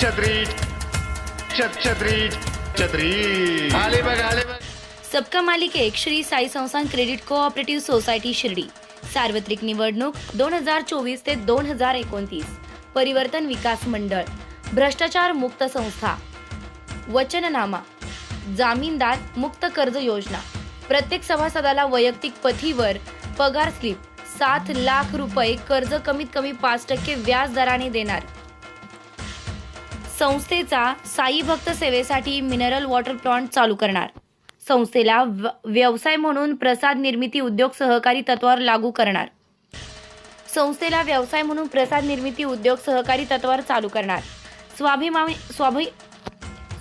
छत्री छत्री छत्री आले बघ आले बघ. सबका मालिके एक श्री साई संस्थान क्रेडिट कोऑपरेटिव्ह सोसायटी शिर्डी. सार्वत्रिक निवडणूक दोन हजार चोवीस ते दोन हजार एकोणतीस. परिवर्तन विकास मंडळ भ्रष्टाचार मुक्त संस्था. वचननामा जामीनदार मुक्त कर्ज योजना. प्रत्येक सभासदाला वैयक्तिक पथीवर पगार स्लिप सात लाख रुपये कर्ज कमीत कमी पाच टक्के व्याज दराने देणार. संस्थेचा साई भक्त सेवेसाठी मिनरल वॉटर प्लांट चालू करणार. संस्थेला व्यवसाय म्हणून प्रसाद निर्मिती उद्योग सहकारी तत्वावर लागू करणार. संस्थेला व्यवसाय म्हणून प्रसाद निर्मिती उद्योग सहकारी तत्वावर चालू करणार. स्वाभिमानी स्वाभि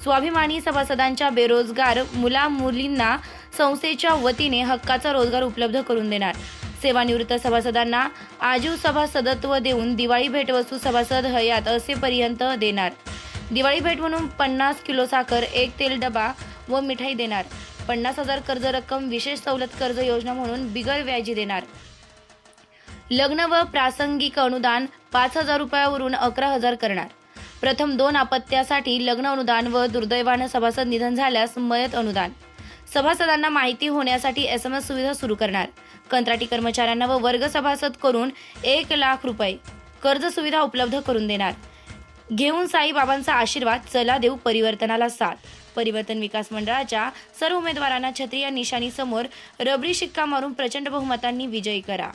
स्वाभिमानी सभासदांच्या बेरोजगार मुला मुलींना संस्थेच्या वतीने हक्काचा रोजगार उपलब्ध करून देणार. सेवानिवृत्त सभासदांना आजीव सभासदत्व देऊन दिवाळी भेटवस्तू सभासद हयात असेपर्यंत देणार. दिवाळी भेट म्हणून पन्नास किलो साखर एक तेल डबा व मिठाई देणार. पन्नास हजार कर्ज रक्कम विशेष सवलत कर्ज योजना म्हणून बिगर व्याजी देणार. लग्न व प्रासंगिक अनुदान पाच हजार रुपयावरून अकरा हजार करणार. प्रथम दोन अपत्यासाठी लग्न अनुदान व दुर्दैवानं सभासद निधन झाल्यास मयत अनुदान. सभासदांना माहिती होण्यासाठी एस एम एस सुविधा सुरू करणार. कंत्राटी कर्मचाऱ्यांना व वर्ग सभासद करून एक लाख रुपये कर्ज सुविधा उपलब्ध करून देणार. घेऊन साईबाबांचा आशीर्वाद चला देऊ परिवर्तनाला साथ. परिवर्तन विकास मंडळाच्या सर्व उमेदवारांना छत्री या रबरी शिक्का मारून प्रचंड बहुमतांनी विजयी करा.